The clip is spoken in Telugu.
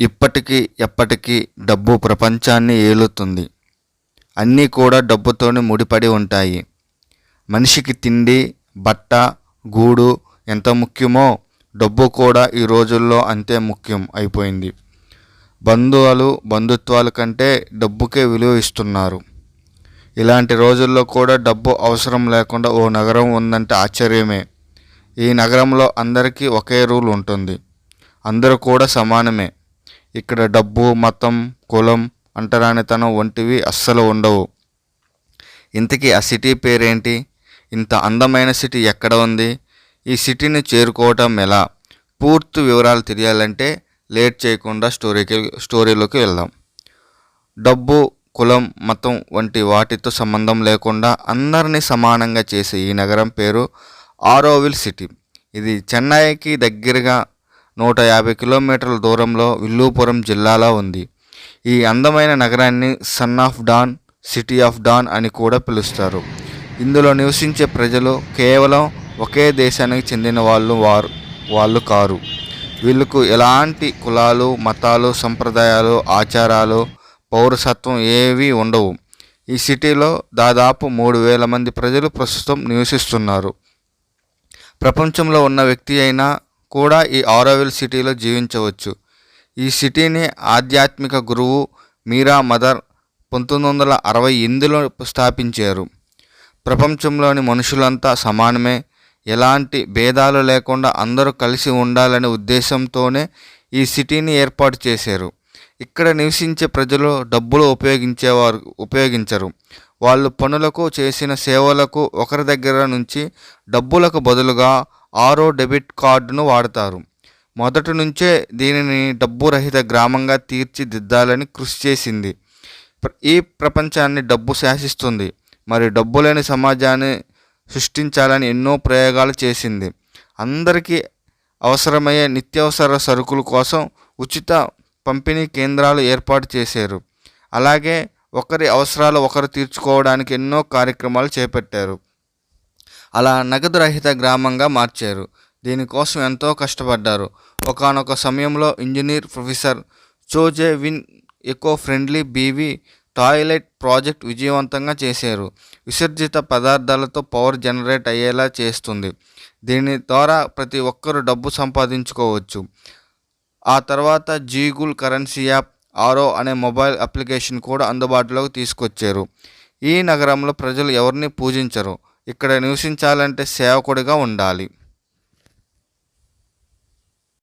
ఇప్పటికీ ఎప్పటికీ డబ్బు ప్రపంచాన్ని ఏలుతుంది. అన్నీ కూడా డబ్బుతోనే ముడిపడి ఉంటాయి. మనిషికి తిండి బట్ట గూడు ఎంత ముఖ్యమో డబ్బు కూడా ఈ రోజుల్లో అంతే ముఖ్యం అయిపోయింది. బంధువులు బంధుత్వాల కంటే డబ్బుకే విలువ ఇస్తున్నారు. ఇలాంటి రోజుల్లో కూడా డబ్బు అవసరం లేకుండా ఓ నగరం ఉందంటే ఆశ్చర్యమే. ఈ నగరంలో అందరికీ ఒకే రూల్ ఉంటుంది. అందరూ కూడా సమానమే. ఇక్కడ డబ్బు మతం కులం అంటరానితనం వంటివి అస్సలు ఉండవు. ఇంతకీ ఆ సిటీ పేరేంటి? ఇంత అందమైన సిటీ ఎక్కడ ఉంది? ఈ సిటీని చేరుకోవటం ఎలా? పూర్తి వివరాలు తెలియాలంటే లేట్ చేయకుండా స్టోరీకి స్టోరీలోకి వెళ్దాం. డబ్బు కులం మతం వంటి వాటితో సంబంధం లేకుండా అందరినీ సమానంగా చేసే ఈ నగరం పేరు ఆరోవిల్ సిటీ. ఇది చెన్నైకి దగ్గరగా నూట యాభై కిలోమీటర్ల దూరంలో విల్లుపురం జిల్లాలో ఉంది. ఈ అందమైన నగరాన్ని sun of dawn city of dawn అని కూడా పిలుస్తారు. ఇందులో నివసించే ప్రజలు కేవలం ఒకే దేశానికి చెందిన వాళ్ళు వారు వాళ్ళు కారు. వీళ్ళకు ఎలాంటి కులాలు మతాలు సంప్రదాయాలు ఆచారాలు పౌరసత్వం ఏవీ ఉండవు. ఈ సిటీలో దాదాపు మూడు వేల మంది ప్రజలు ప్రస్తుతం నివసిస్తున్నారు. ప్రపంచంలో ఉన్న వ్యక్తి అయినా కూడా ఈ ఆరోవిల్ సిటీలో జీవించవచ్చు. ఈ సిటీని ఆధ్యాత్మిక గురువు మీరా మదర్ పంతొమ్మిది వందల అరవై ఎనిమిదిలో స్థాపించారు. ప్రపంచంలోని మనుషులంతా సమానమే. ఎలాంటి భేదాలు లేకుండా అందరూ కలిసి ఉండాలనే ఉద్దేశంతోనే ఈ సిటీని ఏర్పాటు చేశారు. ఇక్కడ నివసించే ప్రజలు డబ్బులు ఉపయోగించేవారు ఉపయోగించరు. వాళ్ళు పనులకు చేసిన సేవలకు ఒకరి దగ్గర నుంచి డబ్బులకు బదులుగా ఆరో డెబిట్ కార్డును వాడతారు. మొదటి నుంచే దీనిని డబ్బు రహిత గ్రామంగా తీర్చిదిద్దాలని కృషి చేసింది. ఈ ప్రపంచాన్ని డబ్బు శాసిస్తుంది. మరి డబ్బు లేని సమాజాన్ని సృష్టించాలని ఎన్నో ప్రయోగాలు చేసింది. అందరికీ అవసరమయ్యే నిత్యావసర సరుకుల కోసం ఉచిత పంపిణీ కేంద్రాలు ఏర్పాటు చేశారు. అలాగే ఒకరి అవసరాలు ఒకరు తీర్చుకోవడానికి ఎన్నో కార్యక్రమాలు చేపట్టారు. అలా నగదు రహిత గ్రామంగా మార్చారు. దీనికోసం ఎంతో కష్టపడ్డారు. ఒకానొక సమయంలో ఇంజనీర్ ప్రొఫెసర్ చోజే విన్ ఎకో ఫ్రెండ్లీ బీవీ టాయిలెట్ ప్రాజెక్ట్ విజయవంతంగా చేశారు. విసర్జిత పదార్థాలతో పవర్ జనరేట్ అయ్యేలా చేస్తుంది. దీని ద్వారా ప్రతి ఒక్కరూ డబ్బు సంపాదించుకోవచ్చు. ఆ తర్వాత జీగుల్ కరెన్సీ యాప్ ఆరో అనే మొబైల్ అప్లికేషన్ కూడా అందుబాటులోకి తీసుకొచ్చారు. ఈ నగరంలో ప్రజలు ఎవరిని పూజించరు? ఇక్కడ నివసించాలంటే సేవకుడిగా ఉండాలి.